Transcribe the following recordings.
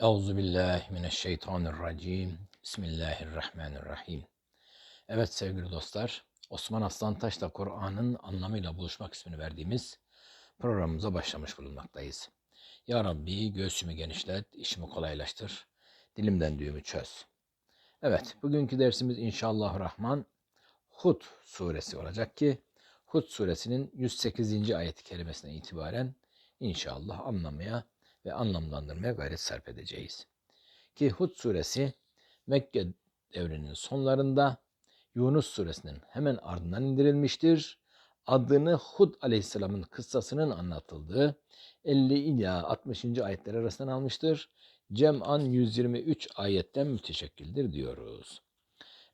Euzu billahi mineşşeytanirracim. Bismillahirrahmanirrahim. Evet sevgili dostlar, Osman Aslan Taş'la Kur'an'ın anlamıyla buluşmak ismini verdiğimiz programımıza başlamış bulunmaktayız. Ya Rabbi göğsümü genişlet, işimi kolaylaştır, dilimden düğümü çöz. Evet, bugünkü dersimiz inşallah Rahman Hud suresi olacak ki Hud suresinin 108. ayet-i kerimesine itibaren inşallah anlamaya ve anlamlandırmaya gayret sarf edeceğiz. Ki Hud suresi Mekke devrinin sonlarında Yunus suresinin hemen ardından indirilmiştir. Adını Hud aleyhisselamın kıssasının anlatıldığı 50 ila 60. ayetler arasından almıştır. Cem'an 123 ayetten müteşekkildir diyoruz.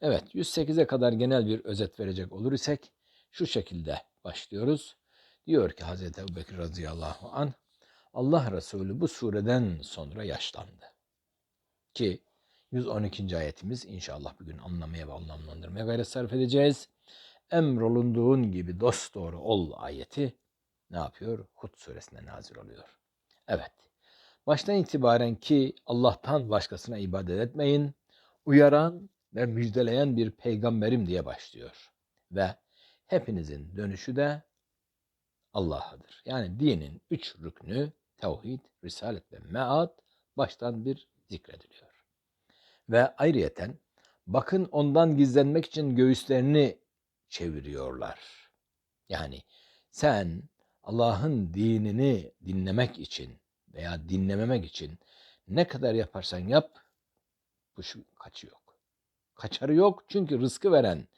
Evet 108'e kadar genel bir özet verecek olur isek şu şekilde başlıyoruz. Diyor ki Hazreti Ebubekir radıyallahu anh Allah Resulü bu sureden sonra yaşlandı. Ki 112. ayetimiz inşallah bugün anlamaya ve anlamlandırmaya gayret sarf edeceğiz. Emrolunduğun gibi dost doğru ol ayeti ne yapıyor? Hud suresinde nazil oluyor. Evet. Baştan itibaren ki Allah'tan başkasına ibadet etmeyin, uyaran ve müjdeleyen bir peygamberim diye başlıyor. Ve hepinizin dönüşü de Allah'adır. Yani dinin üç rüknü tevhid, risalet ve meat baştan bir zikrediliyor. Ve ayrıyeten bakın ondan gizlenmek için göğüslerini çeviriyorlar. Yani sen Allah'ın dinini dinlemek için veya dinlememek için ne kadar yaparsan yap bu şu kaçı yok. Kaçarı yok çünkü rızkı veren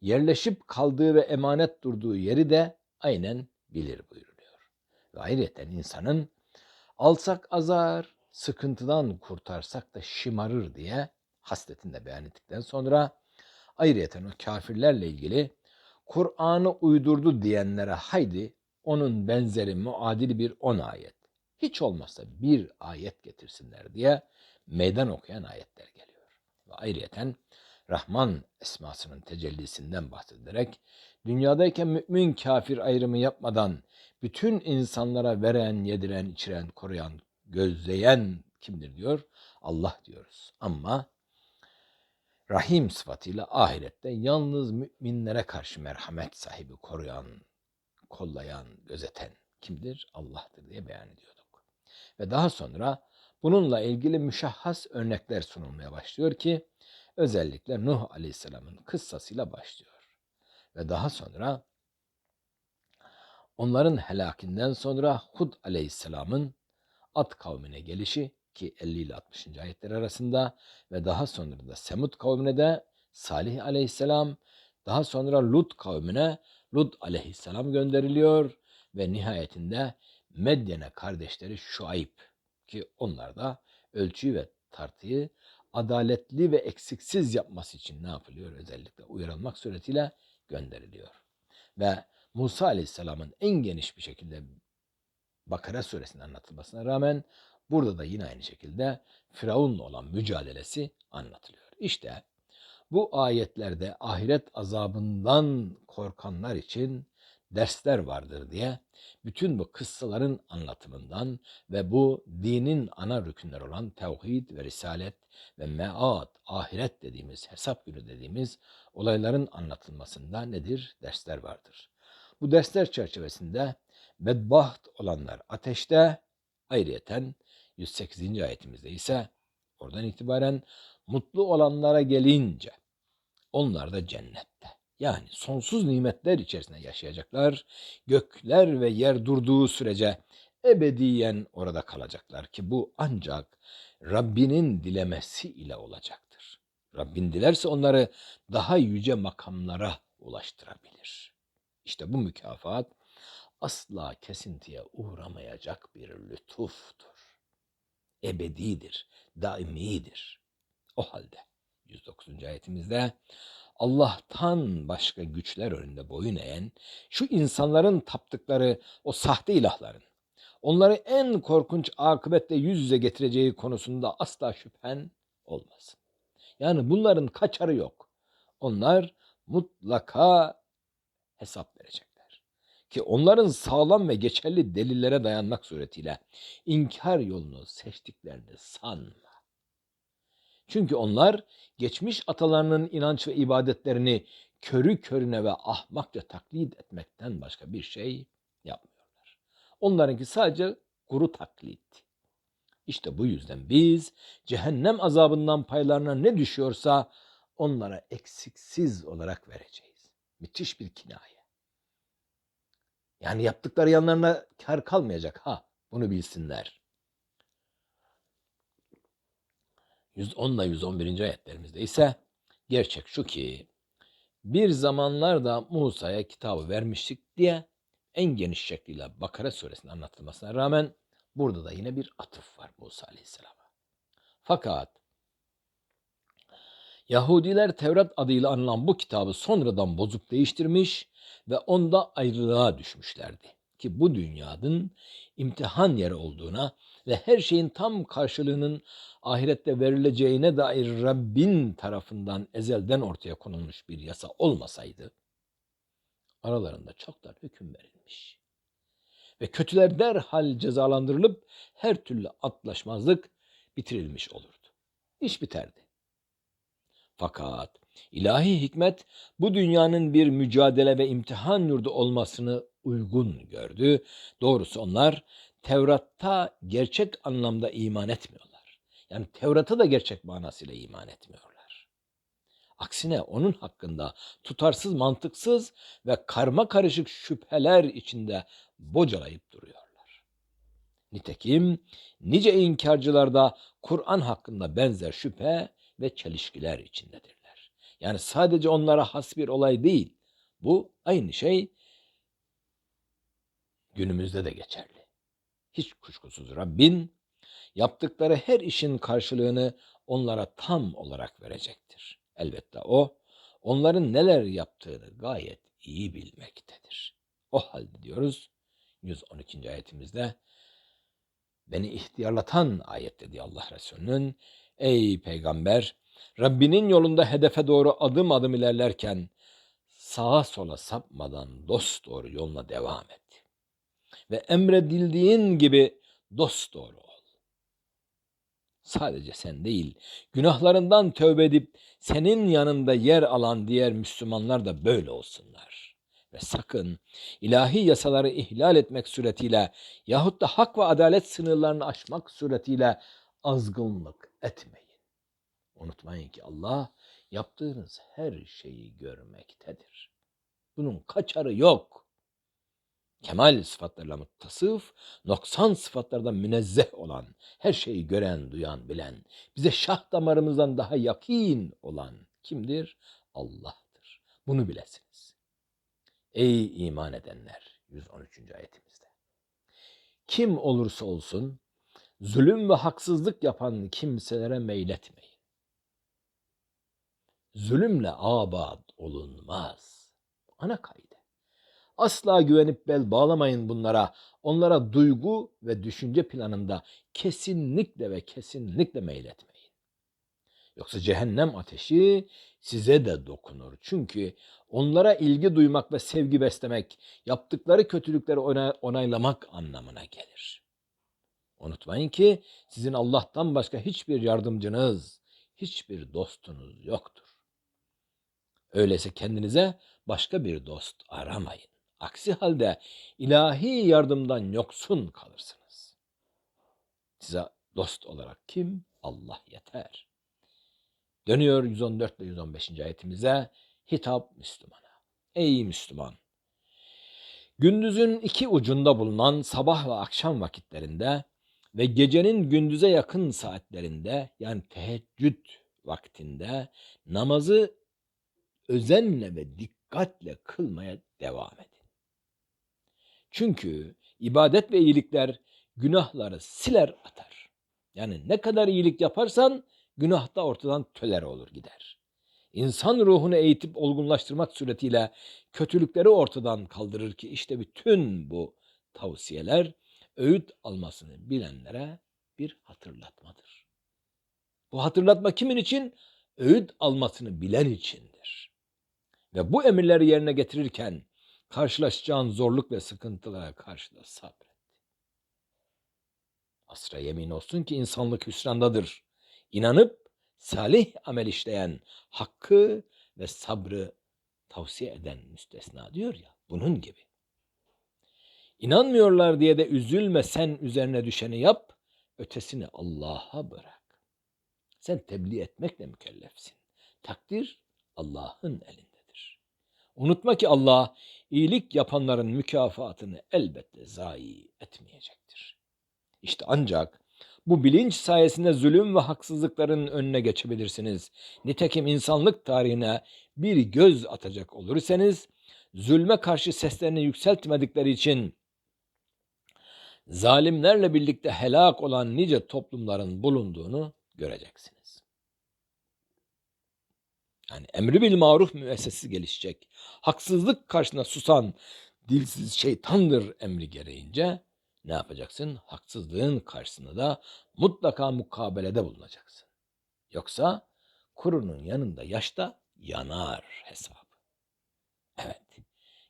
yerleşip kaldığı ve emanet durduğu yeri de aynen bilir buyuruluyor. Ve ayrıca insanın alsak azar, sıkıntıdan kurtarsak da şımarır diye hasletinde beyan ettikten sonra ayrıca o kafirlerle ilgili Kur'an'ı uydurdu diyenlere haydi onun benzeri muadili bir on ayet. Hiç olmazsa bir ayet getirsinler diye meydan okuyan ayetler geliyor. Ve ayrıyeten Rahman esmasının tecellisinden bahsederek dünyadayken mümin kafir ayrımı yapmadan bütün insanlara veren, yediren, içiren, koruyan, gözleyen kimdir diyor? Allah diyoruz. Ama Rahim sıfatıyla ahirette yalnız müminlere karşı merhamet sahibi, koruyan, kollayan, gözeten kimdir? Allah'tır diye beyan ediyorduk. Ve daha sonra bununla ilgili müşahhas örnekler sunulmaya başlıyor ki özellikle Nuh Aleyhisselam'ın kıssasıyla başlıyor. Ve daha sonra onların helakinden sonra Hud Aleyhisselam'ın At kavmine gelişi ki 50 ile 60. ayetler arasında ve daha sonra da Semud kavmine de Salih Aleyhisselam, daha sonra Lut kavmine Lut Aleyhisselam gönderiliyor ve nihayetinde Medyen'e kardeşleri Şuayb ki onlar da ölçüyü ve tartıyı adaletli ve eksiksiz yapması için ne yapılıyor? Özellikle uyarılmak suretiyle gönderiliyor. Ve Musa Aleyhisselam'ın en geniş bir şekilde Bakara suresinde anlatılmasına rağmen burada da yine aynı şekilde Firavun'la olan mücadelesi anlatılıyor. İşte bu ayetlerde ahiret azabından korkanlar için dersler vardır diye bütün bu kıssaların anlatımından ve bu dinin ana rükünler olan tevhid ve risalet ve meat, ahiret dediğimiz, hesap günü dediğimiz olayların anlatılmasında nedir? Dersler vardır. Bu dersler çerçevesinde bedbaht olanlar ateşte, ayrıyeten 108. ayetimizde ise oradan itibaren mutlu olanlara gelince onlar da cennette. Yani sonsuz nimetler içerisinde yaşayacaklar. Gökler ve yer durduğu sürece ebediyen orada kalacaklar ki bu ancak Rabbinin dilemesi ile olacaktır. Rabbin dilerse onları daha yüce makamlara ulaştırabilir. İşte bu mükafat asla kesintiye uğramayacak bir lütuftur. Ebedidir, daimidir. O halde 109. ayetimizde Allah'tan başka güçler önünde boyun eğen, şu insanların taptıkları o sahte ilahların, onları en korkunç akıbetle yüz yüze getireceği konusunda asla şüphen olmasın. Yani bunların kaçarı yok. Onlar mutlaka hesap verecekler. ki onların sağlam ve geçerli delillere dayanmak suretiyle inkar yolunu seçtiklerini sanma. Çünkü onlar geçmiş atalarının inanç ve ibadetlerini körü körüne ve ahmakça taklit etmekten başka bir şey yapmıyorlar. Onlarınki sadece kuru taklit. İşte bu yüzden biz cehennem azabından paylarına ne düşüyorsa onlara eksiksiz olarak vereceğiz. Müthiş bir kinaye. Yani yaptıkları yanlarına kar kalmayacak ha. Bunu bilsinler. 110 ile 111. ayetlerimizde ise gerçek şu ki bir zamanlar da Musa'ya kitabı vermiştik diye en geniş şekliyle Bakara suresinin anlatılmasına rağmen burada da yine bir atıf var Musa aleyhisselama. Fakat Yahudiler Tevrat adıyla anılan bu kitabı sonradan bozup değiştirmiş ve onda ayrılığa düşmüşlerdi. Ki bu dünyanın imtihan yeri olduğuna ve her şeyin tam karşılığının ahirette verileceğine dair Rabbin tarafından ezelden ortaya konulmuş bir yasa olmasaydı, aralarında çoktan hüküm verilmiş. Ve kötüler derhal cezalandırılıp her türlü atlaşmazlık bitirilmiş olurdu. İş biterdi. Fakat ilahi hikmet bu dünyanın bir mücadele ve imtihan yurdu olmasını uygun gördü. Doğrusu onlar Tevrat'ta gerçek anlamda iman etmiyorlar. Yani Tevrat'a da gerçek manasıyla iman etmiyorlar. Aksine onun hakkında tutarsız, mantıksız ve karma karışık şüpheler içinde bocalayıp duruyorlar. Nitekim nice inkarcılar da Kur'an hakkında benzer şüphe ve çelişkiler içindedirler. Yani sadece onlara has bir olay değil. Bu aynı şey günümüzde de geçerli. Hiç kuşkusuz Rabbin yaptıkları her işin karşılığını onlara tam olarak verecektir. Elbette o onların neler yaptığını gayet iyi bilmektedir. O halde diyoruz 112. ayetimizde beni ihtiyarlatan ayet dedi Allah Resulü'nün Ey peygamber Rabbinin yolunda hedefe doğru adım adım ilerlerken sağa sola sapmadan dost doğru yoluna devam et. Ve emredildiğin gibi dost ol. Sadece sen değil, günahlarından tövbe edip senin yanında yer alan diğer Müslümanlar da böyle olsunlar. Ve sakın ilahi yasaları ihlal etmek suretiyle yahut da hak ve adalet sınırlarını aşmak suretiyle azgınlık etmeyin. Unutmayın ki Allah yaptığınız her şeyi görmektedir. Bunun kaçarı yok. Kemal sıfatlarla muttasıf, noksan sıfatlardan münezzeh olan, her şeyi gören, duyan, bilen, bize şah damarımızdan daha yakin olan kimdir? Allah'tır. Bunu bilesiniz. Ey iman edenler! 113. ayetimizde. Kim olursa olsun zulüm ve haksızlık yapan kimselere meyletmeyin. Zulümle abad olunmaz. Ana kaydı. Asla güvenip bel bağlamayın bunlara. Onlara duygu ve düşünce planında kesinlikle ve kesinlikle meyletmeyin. Yoksa cehennem ateşi size de dokunur. Çünkü onlara ilgi duymak ve sevgi beslemek, yaptıkları kötülükleri onaylamak anlamına gelir. Unutmayın ki sizin Allah'tan başka hiçbir yardımcınız, hiçbir dostunuz yoktur. Öyleyse kendinize başka bir dost aramayın. Aksi halde ilahi yardımdan yoksun kalırsınız. Size dost olarak kim? Allah yeter. Dönüyor 114 ve 115. ayetimize hitap Müslümana. Ey Müslüman! Gündüzün iki ucunda bulunan sabah ve akşam vakitlerinde ve gecenin gündüze yakın saatlerinde yani teheccüd vaktinde namazı özenle ve dikkatle kılmaya devam edin. Çünkü ibadet ve iyilikler günahları siler atar. Yani ne kadar iyilik yaparsan günah da ortadan töler olur gider. İnsan ruhunu eğitip olgunlaştırmak suretiyle kötülükleri ortadan kaldırır ki işte bütün bu tavsiyeler öğüt almasını bilenlere bir hatırlatmadır. Bu hatırlatma kimin için? Öğüt almasını bilen içindir. Ve bu emirleri yerine getirirken karşılaşacağın zorluk ve sıkıntılara karşı da sabret. Asra yemin olsun ki insanlık hüsrandadır. İnanıp salih amel işleyen, hakkı ve sabrı tavsiye eden müstesna diyor ya, bunun gibi. İnanmıyorlar diye de üzülme sen üzerine düşeni yap, ötesini Allah'a bırak. Sen tebliğ etmekle mükellefsin. Takdir Allah'ın elindedir. Unutma ki Allah iyilik yapanların mükafatını elbette zayi etmeyecektir. İşte ancak bu bilinç sayesinde zulüm ve haksızlıkların önüne geçebilirsiniz. Nitekim insanlık tarihine bir göz atacak olursanız, zulme karşı seslerini yükseltmedikleri için zalimlerle birlikte helak olan nice toplumların bulunduğunu göreceksiniz. Yani emri bil maruf müessesesi gelişecek. Haksızlık karşısında susan dilsiz şeytandır emri gereğince ne yapacaksın? Haksızlığın karşısında da mutlaka mukabelede bulunacaksın. Yoksa kurunun yanında yaşta yanar hesabı. Evet.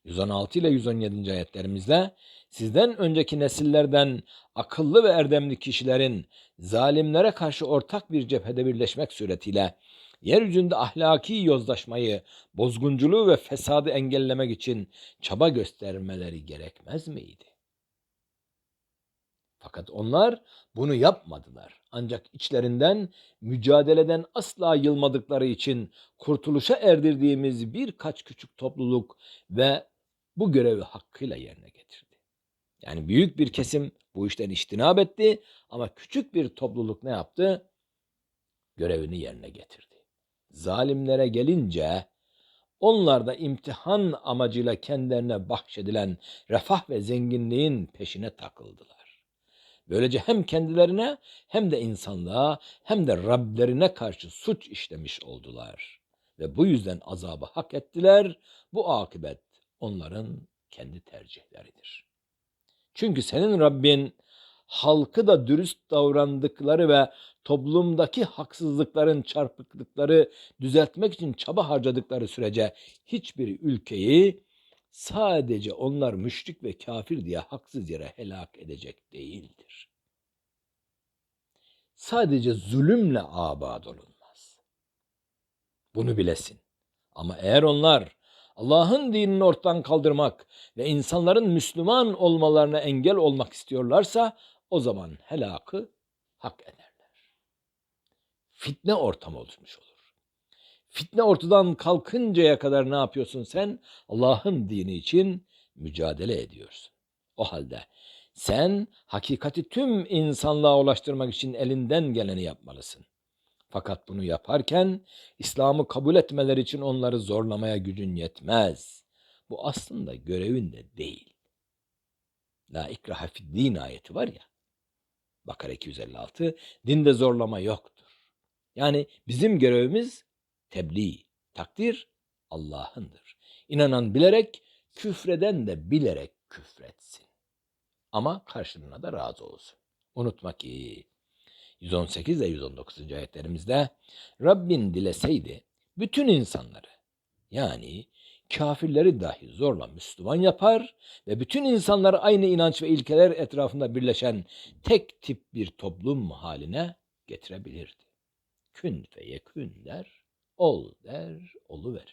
116 ile 117. ayetlerimizde sizden önceki nesillerden akıllı ve erdemli kişilerin zalimlere karşı ortak bir cephede birleşmek suretiyle yeryüzünde ahlaki yozlaşmayı, bozgunculuğu ve fesadı engellemek için çaba göstermeleri gerekmez miydi? Fakat onlar bunu yapmadılar. Ancak içlerinden mücadeleden asla yılmadıkları için kurtuluşa erdirdiğimiz birkaç küçük topluluk ve bu görevi hakkıyla yerine getirdi. Yani büyük bir kesim bu işten iştinab etti ama küçük bir topluluk ne yaptı? Görevini yerine getirdi. Zalimlere gelince onlar da imtihan amacıyla kendilerine bahşedilen refah ve zenginliğin peşine takıldılar. Böylece hem kendilerine hem de insanlığa hem de Rablerine karşı suç işlemiş oldular. Ve bu yüzden azabı hak ettiler. Bu akıbet onların kendi tercihleridir. Çünkü senin Rabbin halkı da dürüst davrandıkları ve toplumdaki haksızlıkların çarpıklıkları düzeltmek için çaba harcadıkları sürece hiçbir ülkeyi sadece onlar müşrik ve kafir diye haksız yere helak edecek değildir. Sadece zulümle abad olunmaz. Bunu bilesin. Ama eğer onlar Allah'ın dinini ortadan kaldırmak ve insanların Müslüman olmalarına engel olmak istiyorlarsa o zaman helakı hak ederler. Fitne ortamı oluşmuş olur. Fitne ortadan kalkıncaya kadar ne yapıyorsun sen? Allah'ın dini için mücadele ediyorsun. O halde sen hakikati tüm insanlığa ulaştırmak için elinden geleni yapmalısın. Fakat bunu yaparken İslam'ı kabul etmeleri için onları zorlamaya gücün yetmez. Bu aslında görevin de değil. La ikraha din ayeti var ya. Bakara 256. Dinde zorlama yoktur. Yani bizim görevimiz tebliğ, takdir Allah'ındır. İnanan bilerek, küfreden de bilerek küfretsin. Ama karşılığına da razı olsun. Unutma ki 118 ve 119. ayetlerimizde Rabbin dileseydi bütün insanları yani kafirleri dahi zorla Müslüman yapar ve bütün insanları aynı inanç ve ilkeler etrafında birleşen tek tip bir toplum haline getirebilirdi. Kün fe yekün der, ol der, olu verirdi.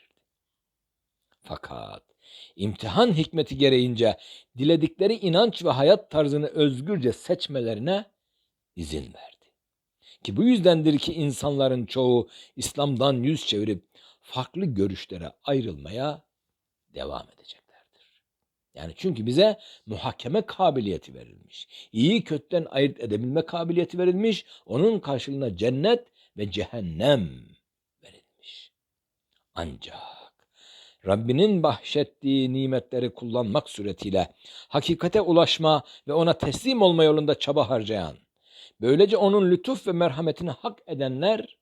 Fakat imtihan hikmeti gereğince diledikleri inanç ve hayat tarzını özgürce seçmelerine izin verdi. Ki bu yüzdendir ki insanların çoğu İslam'dan yüz çevirip farklı görüşlere ayrılmaya devam edeceklerdir. Yani çünkü bize muhakeme kabiliyeti verilmiş. İyi kötüden ayırt edebilme kabiliyeti verilmiş. Onun karşılığında cennet ve cehennem ancak Rabbinin bahşettiği nimetleri kullanmak suretiyle hakikate ulaşma ve ona teslim olma yolunda çaba harcayan, böylece onun lütuf ve merhametini hak edenler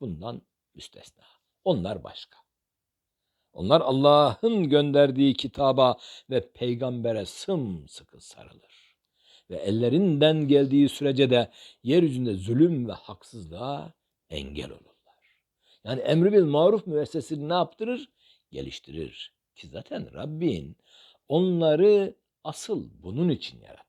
bundan müstesna. Onlar başka. Onlar Allah'ın gönderdiği kitaba ve peygambere sımsıkı sarılır. Ve ellerinden geldiği sürece de yeryüzünde zulüm ve haksızlığa engel olur. Yani emri bil maruf müessesini ne yaptırır? Geliştirir. Ki zaten Rabbin onları asıl bunun için yaratmıştır.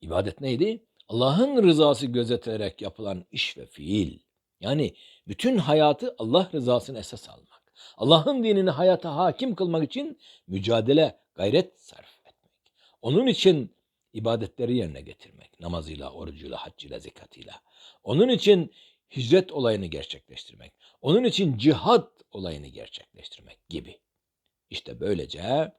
İbadet neydi? Allah'ın rızası gözetilerek yapılan iş ve fiil. Yani bütün hayatı Allah rızasını esas almak. Allah'ın dinini hayata hakim kılmak için mücadele, gayret sarf etmek. Onun için ibadetleri yerine getirmek. Namazıyla, orucuyla, haccıyla, zekatıyla. Onun için hicret olayını gerçekleştirmek. Onun için cihat olayını gerçekleştirmek gibi. İşte böylece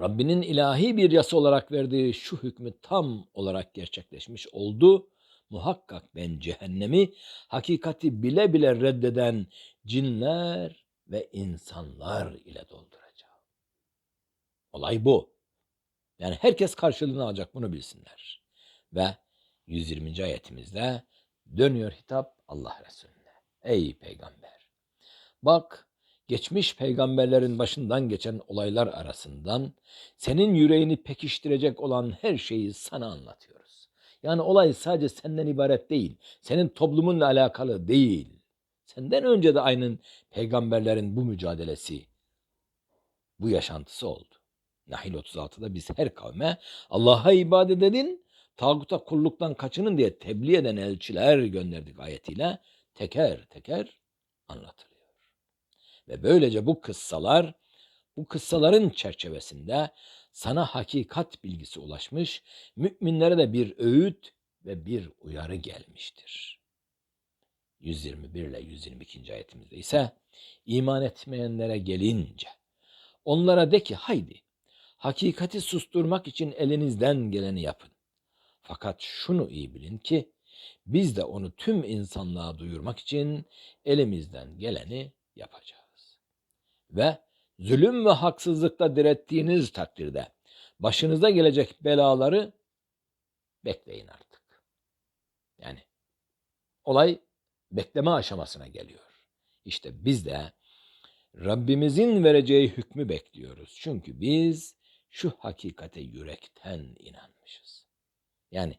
Rabbinin ilahi bir yasa olarak verdiği şu hükmü tam olarak gerçekleşmiş oldu. Muhakkak ben cehennemi hakikati bile bile reddeden cinler ve insanlar ile dolduracağım. Olay bu. Yani herkes karşılığını alacak bunu bilsinler. Ve 120. ayetimizde dönüyor hitap Allah Resulüne. Ey peygamber! Bak geçmiş peygamberlerin başından geçen olaylar arasından senin yüreğini pekiştirecek olan her şeyi sana anlatıyoruz. Yani olay sadece senden ibaret değil. Senin toplumunla alakalı değil. Senden önce de aynı peygamberlerin bu mücadelesi, bu yaşantısı oldu. Nahil 36'da biz her kavme Allah'a ibadet edin, tağuta kulluktan kaçının diye tebliğ eden elçiler gönderdik ayetiyle teker teker anlatılıyor. Ve böylece bu kıssalar, bu kıssaların çerçevesinde sana hakikat bilgisi ulaşmış, müminlere de bir öğüt ve bir uyarı gelmiştir. 121 ile 122. ayetimizde ise iman etmeyenlere gelince onlara de ki haydi hakikati susturmak için elinizden geleni yapın. Fakat şunu iyi bilin ki biz de onu tüm insanlığa duyurmak için elimizden geleni yapacağız. Ve zulüm ve haksızlıkta direttiğiniz takdirde başınıza gelecek belaları bekleyin artık. Yani olay bekleme aşamasına geliyor. İşte biz de Rabbimizin vereceği hükmü bekliyoruz. Çünkü biz şu hakikate yürekten inanmışız. Yani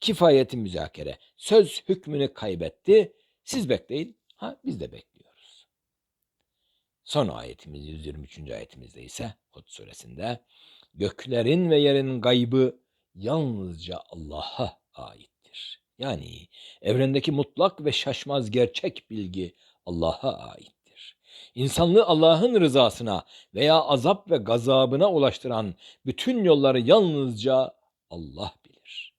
kifayeti müzakere. Söz hükmünü kaybetti. Siz bekleyin. Ha biz de bekliyoruz. Son ayetimiz 123. ayetimizde ise Hud suresinde göklerin ve yerin gaybı yalnızca Allah'a aittir. Yani evrendeki mutlak ve şaşmaz gerçek bilgi Allah'a aittir. İnsanlığı Allah'ın rızasına veya azap ve gazabına ulaştıran bütün yolları yalnızca Allah bilir.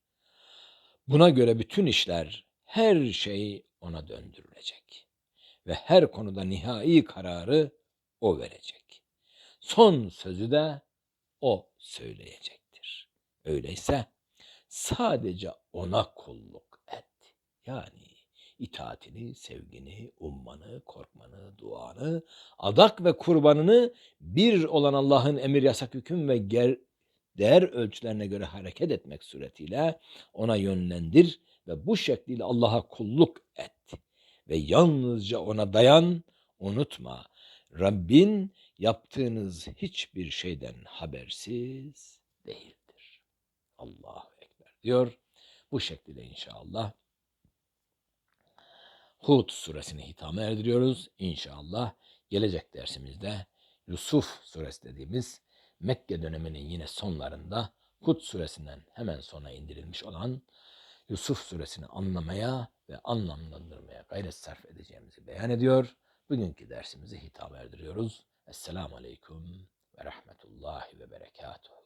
Buna göre bütün işler, her şey ona döndürülecek. Ve her konuda nihai kararı o verecek. Son sözü de o söyleyecektir. Öyleyse sadece ona kulluk et. Yani itaatini, sevgini, ummanı, korkmanı, duanı, adak ve kurbanını bir olan Allah'ın emir, yasak, hüküm ve ger değer ölçülerine göre hareket etmek suretiyle ona yönlendir ve bu şekliyle Allah'a kulluk et. Ve yalnızca ona dayan, unutma. Rabbin yaptığınız hiçbir şeyden habersiz değildir. Allahu Ekber diyor. Bu şekilde inşallah Hud suresini hitama erdiriyoruz. İnşallah gelecek dersimizde Yusuf suresi dediğimiz Mekke döneminin yine sonlarında Hud suresinden hemen sonra indirilmiş olan Yusuf suresini anlamaya ve anlamlandırmaya gayret sarf edeceğimizi beyan ediyor. Bugünkü dersimizi hitap erdiriyoruz. Esselamu Aleyküm ve Rahmetullahi ve Berekatuhu.